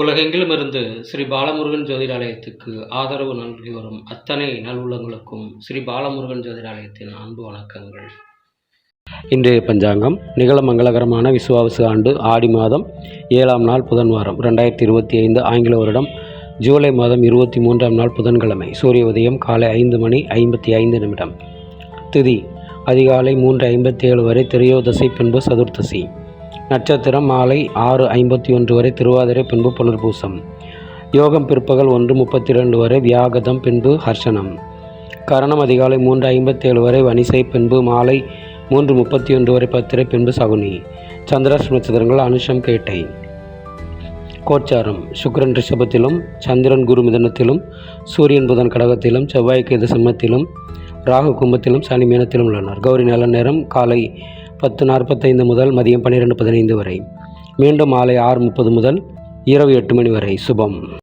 உலகெங்கிலும் இருந்து ஸ்ரீ பாலமுருகன் ஜோதிடாலயத்துக்கு ஆதரவு நல்கி வரும் அத்தனை நல்லுள்ளங்களுக்கும் ஸ்ரீ பாலமுருகன் ஜோதிடாலயத்தின் அன்பு வணக்கங்கள். இன்றைய பஞ்சாங்கம் நிகழ மங்களகரமான விசுவாவசு ஆண்டு ஆடி மாதம் ஏழாம் நாள் புதன் வாரம் ரெண்டாயிரத்தி இருபத்தி ஐந்து ஆங்கில வருடம் ஜூலை மாதம் இருபத்தி மூன்றாம் நாள் புதன்கிழமை. சூரிய உதயம் காலை ஐந்து மணி ஐம்பத்தி ஐந்து நிமிடம். திதி அதிகாலை மூன்று ஐம்பத்தி ஏழு வரை திரையோதசி பின்பு சதுர்த்தசி. நட்சத்திரம் மாலை ஆறு ஐம்பத்தி ஒன்று வரை திருவாதிரை பின்பு புனர்பூசம். யோகம் பிற்பகல் ஒன்று முப்பத்தி ரெண்டு வரை வியாகதம் பின்பு ஹர்ஷனம் கரணம் அதிகாலை மூன்று ஐம்பத்தேழு வரை வனிசை பின்பு மாலை மூன்று முப்பத்தி ஒன்று வரை பத்திரை பின்பு சகுனி. சந்திராஷ்ட நட்சத்திரங்கள் அனுஷம் கேட்டை. கோச்சாரம் சுக்ரன் ரிஷபத்திலும் சந்திரன் குரு மிதனத்திலும் சூரியன் புதன் கடகத்திலும் செவ்வாய் கேது சிம்மத்திலும் ராகு கும்பத்திலும் சனி மீனத்திலும் உள்ளனர். கௌரி நல்ல நேரம் காலை பத்து நாற்பத்தைந்து முதல் மதியம் பன்னிரெண்டு பதினைந்து வரை. மீண்டும் மாலை ஆறு முப்பது முதல் இரவு எட்டு மணி வரை. சுபம்.